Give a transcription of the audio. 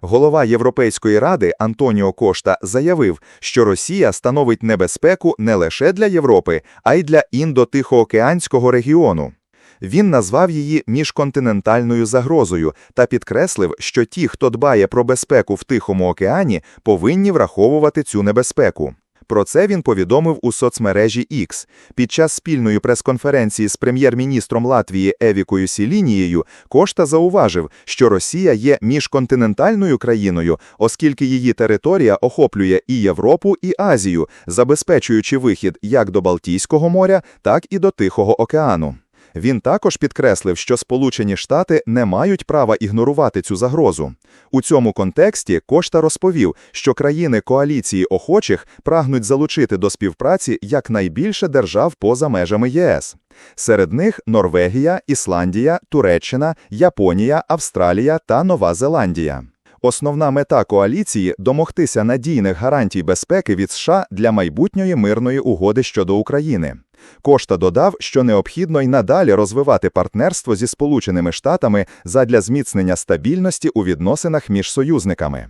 Голова Європейської ради Антоніо Кошта заявив, що Росія становить небезпеку не лише для Європи, а й для індо-тихоокеанського регіону. Він назвав її міжконтинентальною загрозою та підкреслив, що ті, хто дбає про безпеку в Тихому океані, повинні враховувати цю небезпеку. Про це він повідомив у соцмережі X. Під час спільної прес-конференції з прем'єр-міністром Латвії Евікою Сілінією Кошта зауважив, що Росія є міжконтинентальною країною, оскільки її територія охоплює і Європу, і Азію, забезпечуючи вихід як до Балтійського моря, так і до Тихого океану. Він також підкреслив, що Сполучені Штати не мають права ігнорувати цю загрозу. У цьому контексті Кошта розповів, що країни коаліції охочих прагнуть залучити до співпраці якнайбільше держав поза межами ЄС. Серед них Норвегія, Ісландія, Туреччина, Японія, Австралія та Нова Зеландія. Основна мета коаліції домогтися надійних гарантій безпеки від США для майбутньої мирної угоди щодо України. Кошта додав, що необхідно й надалі розвивати партнерство зі Сполученими Штатами задля зміцнення стабільності у відносинах між союзниками.